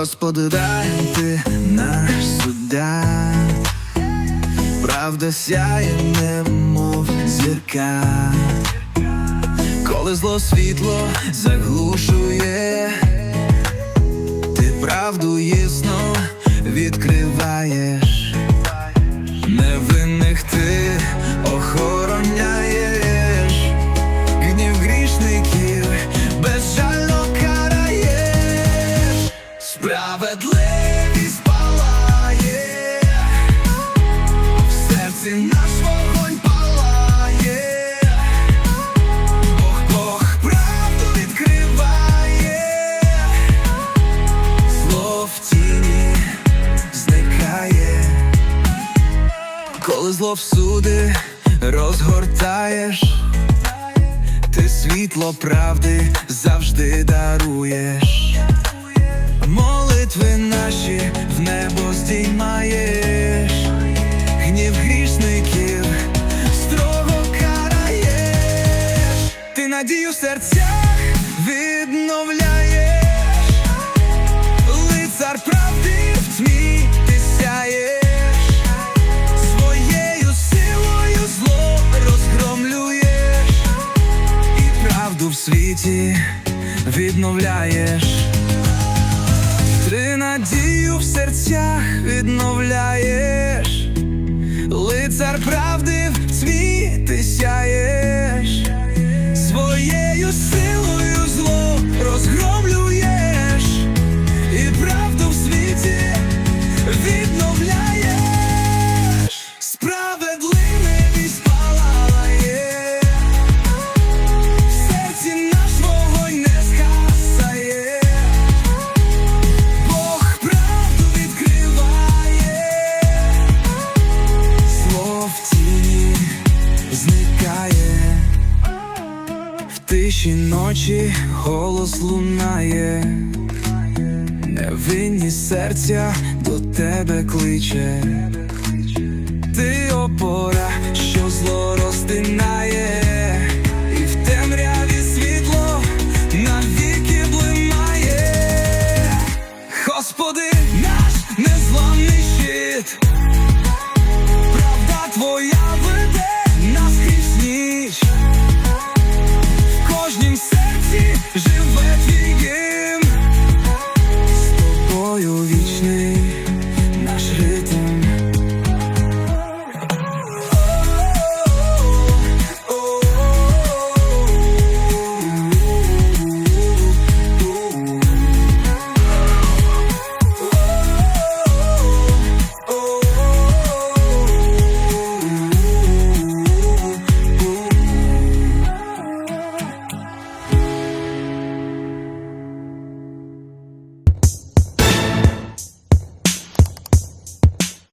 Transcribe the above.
Господи, дай ти наш суддя, правда сяє, немов зірка, коли зло світло заглушує, ти правду ясно відкриваєш, коли зло всюди розгортаєш. Ти світло правди завжди даруєш, молитви наші в небо здіймаєш, гнів грішників строго караєш, ти надію в світі відновляєш. Ти надію в серцях відновляєш, лицар правди в тиші ночі голос лунає. Невинні серця до тебе кличе, ти опора, що зло Żyj